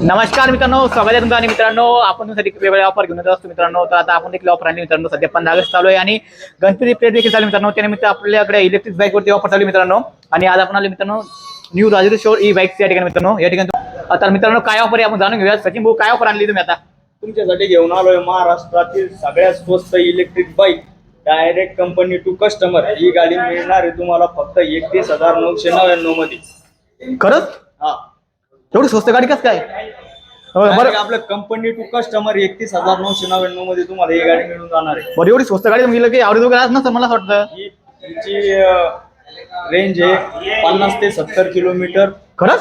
नमस्कार मित्रांनो स्वागत आहे तुमचं आणि मित्रांनो आपण तुमच्यासाठी वेगवेगळे ऑफर घेऊन येत असतो मित्रांनो. तर आता आपण देखील ऑफर आणली मित्रांनो सध्या पंधरा ऑगस्ट चालू आहे आणि गणपती प्लेट देखील चालू मित्रांनो. त्यानिमित्त आपल्याकडे इलेक्ट्रिक बाईकवरती ऑफर चालू मित्रांनो. आणि आज आपण आले मित्रांनो न्यू राजूर शोर ई बाईक या ठिकाणी मित्रांनो. या ठिकाणी आता मित्रांनो काय ऑफर आहे आपण जाणून घेऊया सचिन भाऊ काय ऑफर आणली तुम्ही आता? तुमच्यासाठी घेऊन आलोय महाराष्ट्रातील सगळ्यात स्वस्त electric bike direct company to customer ही गाडी मिळणार आहे तुम्हाला फक्त एकतीस हजार नऊशे नव्याण्णवमध्ये खरंच? हा. एवढी स्वस्त गाडी कसं काय? हो, बरं. आपलं कंपनी टू कस्टमर एकतीस हजार नऊशे नव्याण्णवमध्ये तुम्हाला ही गाडी मिळून जाणार आहे. बरं एवढी स्वस्त गाडी गेलं की आवडीच वगैरे नसतं मला असं वाटतं? ही हिची रेंज आहे पन्नास ते सत्तर किलोमीटर. खरंच?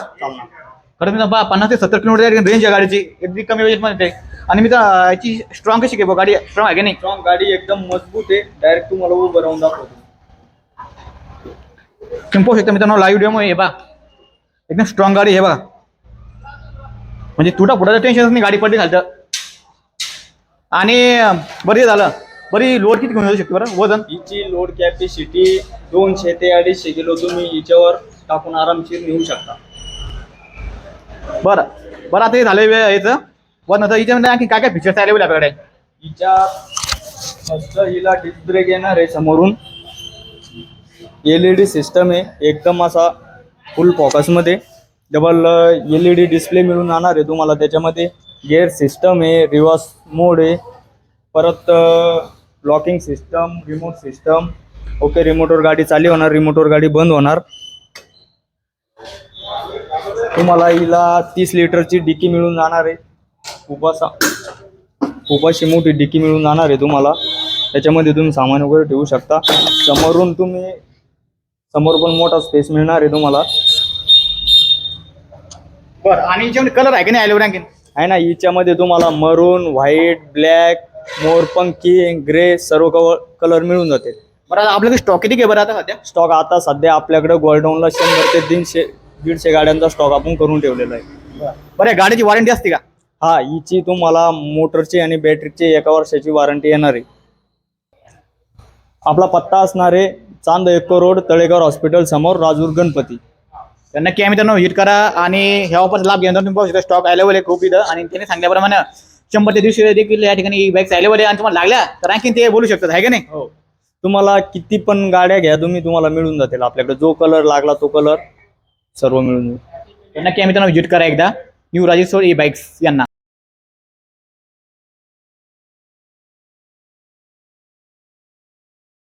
खरंच मी बा पन्नास ते सत्तर किलोमीटर रेंज आहे गाडीची. अगदी कमी वेळेत मध्ये आणि मी तर याची स्ट्रॉंग कशी बुवा? गाडी स्ट्रॉंग आहे की नाही? स्ट्रॉंग गाडी एकदम मजबूत आहे. डायरेक्ट तुम्हाला उभं राहून दाखवतो. तुम्ही पाहू शकता मित्रांनो लाईव्ह डेमो हे बा. एकदम स्ट्रॉंग गाडी हे बघा. म्हणजे तुटा फुटाचं टेन्शन नाही गाडी पडली झालं आणि बरी झालं. बरी लोड किती घेऊन जाऊ शकते बरं? वजन? हिची लोड कॅपॅसिटी दोनशे ते अडीचशे किलो. तुम्ही हिच्यावर टाकून आरामशीर नेऊ शकता. बरं. बरं आता हे झालं वे- याचं. बरं आता याच्यामध्ये आणखी काय काय फीचर्स अवेलेबल आपल्याकडे? हिच्या मस्त हिला डिस्क ब्रेक येणार आहे समोरून. एल ई डी सिस्टम आहे. एकदम असा full फोकसमध्ये double L E D display मिळून जाणार आहे तुम्हाला. त्याच्यामध्ये गेअर सिस्टम आहे रिव्हर्स मोड आहे. परत locking system remote system okay रिमोटवर गाडी चालू होणार रिमोटवर गाडी बंद होणार. तुम्हाला हिला तीस लिटरची डिकी मिळून जाणार आहे. खूप उपाशी मोठी डिकी मिळून जाणार आहे तुम्हाला. त्याच्यामध्ये तुम्ही सामान वगैरे ठेवू शकता. समोरून तुम्ही समोर पण मोठा स्पेस मिळणार आहे तुम्हाला. बरं. आणि याच्यामध्ये कलर आहे की नाही आणखी आहे ना हिच्यामध्ये तुम्हाला मरून व्हाईट ब्लॅक मोरपंखी ग्रे सर्व कलर मिळून जाते बरं आता आपल्याकडे स्टॉक किती घे बरं आता सध्या? स्टॉक आता सध्या आपल्याकडे गोल्डाऊनला शंभर ते दीडशे दीडशे गाड्यांचा स्टॉक आपण करून ठेवलेला आहे. बरं. या गाडीची वॉरंटी असते का? हा हिची तुम्हाला मोटरची आणि बॅटरीची एका वर्षाची वॉरंटी येणार आहे. आपला पत्ता असणार आहे चांद एक्को रोड तळेगाव हॉस्पिटल समोर राजूर गणपती. तर नक्की आम्ही त्यांना व्हिजिट करा आणि ह्या ऑफरचा लाभ घेऊन तुम्ही पाहू शकता स्टॉक अवेलेबल आहे खूप इथं. आणि त्यांनी सांगितल्याप्रमाणे शंभर ते दीडशे देखील या ठिकाणी बाईक्स अवेलेबल आहे. आणि तुम्हाला लागल्या तर आणखी ते बोलू शकतात. आहे का नाही? हो. तुम्हाला किती पण गाड्या घ्या तुम्ही तुम्हाला मिळून जातील. आपल्याकडे जो कलर लागला तो कलर सर्व मिळून जाईल. तर नक्की आम्ही त्यांना व्हिजिट करा एकदा. न्यू राजेश्वर ई बाईक्स यांना.